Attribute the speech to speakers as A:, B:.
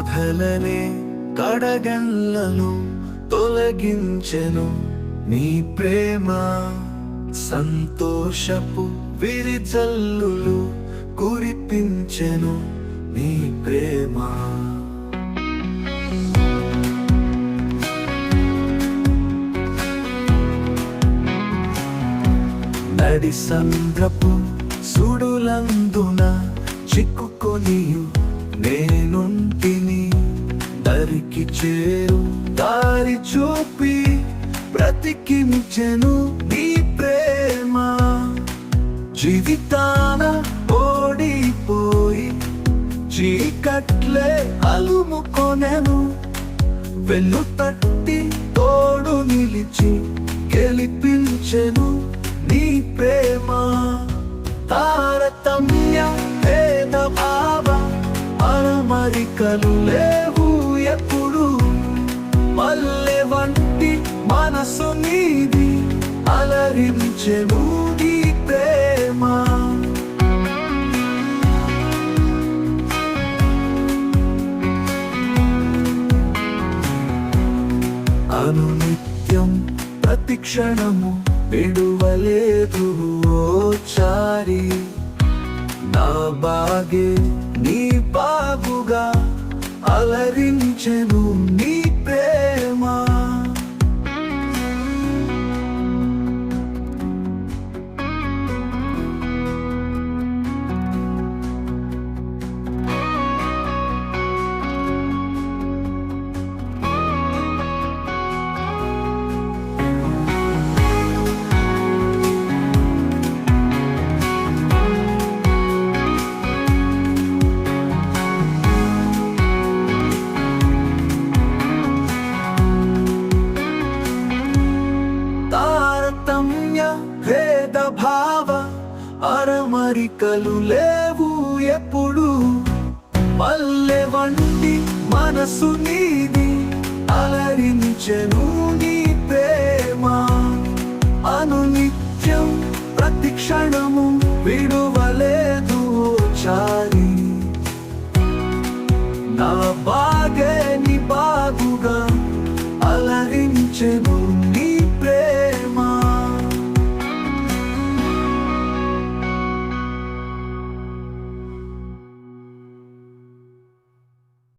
A: బాధలనే కడగళ్ళను తొలగించెను నీ ప్రేమ. సంతోషపు విరిజల్లులు కురిపించెను నీ ప్రేమ. నడి సంద్రపు సుడులందున చిక్కుకొనియు నేనుంటిని దరికి చేరు దారి చూపి బ్రతికించెను నీ ప్రేమ. జీవితాన ఓడిపోయి చీకట్లే అలుముకొనెను. వెన్ను తట్టి తోడు నిలిచి గెలిపించెను నీ ప్రేమ. తారతమ్య అరమరికలు లేవు ఎప్పుడు. మల్లె వంటి మనసు నీది అలరించెను నీ ప్రేమ. అనునిత్యం ప్రతిక్షణము విడువలేదు ఓ చారి. నా బాగే నీ బా అలరించెను నీ భేద భావ అరమరికలు లేవు ఎప్పుడు. మల్లె వంటి మనసు నీది అలరించను నీ ప్రేమ. అనునిత్యం ప్రతి క్షణము విడువలేదు చారి. నా బా